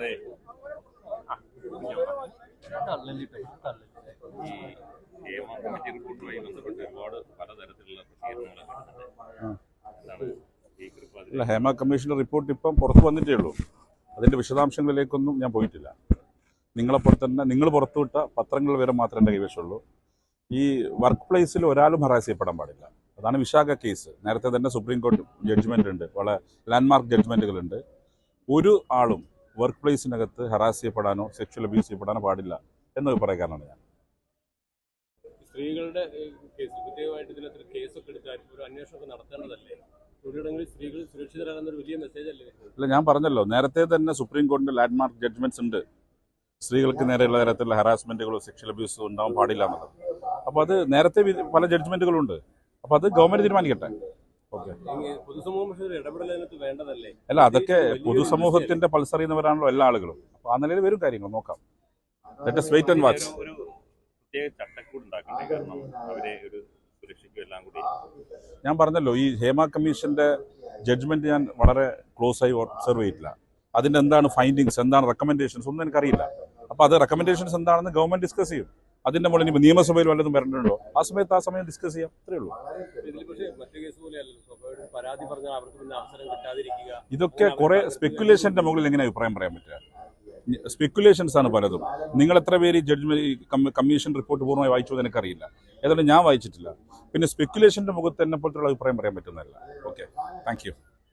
ഈ കമ്മിറ്റി റിപ്പോർട്ടുമായി ബന്ധപ്പെട്ട് ഒരുപാട് പലതരത്തിലുള്ള അല്ല ഹേമ കമ്മീഷന്റെ റിപ്പോർട്ട് ഇപ്പം പുറത്തു വന്നിട്ടേ ഉള്ളൂ. അതിന്റെ വിശദാംശങ്ങളിലേക്കൊന്നും ഞാൻ പോയിട്ടില്ല. നിങ്ങളെപ്പോലെ തന്നെ നിങ്ങൾ പുറത്തുവിട്ട പത്രങ്ങൾ വരെ മാത്രമേ എന്റെ കൈവശമുള്ളൂ. ഈ വർക്ക് പ്ലേസിൽ ഒരാളും ഹറാസ് ചെയ്യപ്പെടാൻ പാടില്ല. അതാണ് വിശാഖ കേസ്. നേരത്തെ തന്നെ സുപ്രീം കോടതി ജഡ്ജ്മെന്റ് ഉണ്ട്. വളരെ ലാൻഡ്മാർക്ക് ജഡ്ജ്മെന്റുകളുണ്ട് ഒരു ആളും വർക്ക് പ്ലേസിനകത്ത് ഹറാസ് ചെയ്യപ്പെടാനോ സെക്ഷൽ അബ്യൂസ് ചെയ്യപ്പെടാനോ പാടില്ല എന്ന അഭിപ്രായക്കാരനാണ് ഞാൻ. സ്ത്രീകളുടെ കേസ് പ്രത്യേകമായിട്ട് ഇതിനകത്ത് കേസൊക്കെ എടുക്കാൻ ഒരു അന്വേഷണമൊക്കെ നടത്തേണ്ടതല്ലേ? അല്ലേ ഞാൻ പറഞ്ഞല്ലോ നേരത്തെ തന്നെ സുപ്രീം കോടതിന്റെ ലാൻഡ് മാർക്ക് ജഡ്ജ്മെന്റ്സ് ഉണ്ട്. സ്ത്രീകൾക്ക് നേരെയുള്ള തരത്തിലുള്ള ഹറാസ്മെന്റുകളോ സെക്ഷൽ അബ്യൂസോ ഉണ്ടാവാൻ പാടില്ല എന്നുള്ളത്. അപ്പോൾ അത് നേരത്തെ പല ജഡ്ജ്മെന്റുകളുണ്ട് അപ്പോൾ അത് ഗവൺമെന്റ് തീരുമാനിക്കട്ടെ. അല്ല അതൊക്കെ പൊതുസമൂഹത്തിന്റെ പൾസ് അറിയുന്നവരാണല്ലോ എല്ലാ ആളുകളും. അപ്പൊ ആ നിലയിൽ വരും കാര്യങ്ങൾ നോക്കാം. വെയിറ്റ് ആൻഡ് വാച്ച് ഒരു ഒരു പ്രത്യേക ചട്ടക്കൂട് കാരണം അവരെ ഒരു സുരക്ഷയ്ക്കും എല്ലാം കൂടി. ഞാൻ പറഞ്ഞല്ലോ ഈ ഹേമ കമ്മീഷന്റെ ജഡ്ജ്മെന്റ് ഞാൻ വളരെ ക്ലോസ് ആയി ഒബ്സർവ് ചെയ്തിട്ടില്ല. അതിന്റെ എന്താണ് ഫൈൻഡിങ്സ് എന്താണ് റെക്കമെൻഡേഷൻസ് ഒന്നും എനിക്കറിയില്ല. അപ്പോൾ അത് റെക്കമെൻഡേഷൻസ് എന്താണെന്ന് ഗവൺമെന്റ് ഡിസ്കസ് ചെയ്യും. അതിന്റെ മുകളിൽ ഇനി നിയമസഭയിൽ വല്ലതും വരണ്ടോ ആ സമയത്ത് ആ സമയം ഡിസ്കസ് ചെയ്യാം. അത്രേ ഉള്ളൂ. ഇതൊക്കെ കുറെ സ്പെക്കുലേഷന്റെ മുകളിൽ എങ്ങനെ അഭിപ്രായം പറയാൻ പറ്റുക? സ്പെക്കുലേഷൻസ് ആണ് പലതും. നിങ്ങൾ എത്ര പേര് ജഡ്ജ്മെന്റ് കമ്മീഷൻ റിപ്പോർട്ട് പൂർണമായി വായിച്ചു എന്ന് എനിക്കറിയില്ല. ഏതായാലും ഞാൻ വായിച്ചിട്ടില്ല. പിന്നെ സ്പെക്കുലേഷന്റെ മുഖത്ത് എന്നെ പോലത്തുള്ള അഭിപ്രായം പറയാൻ പറ്റുന്നതല്ല. Okay thank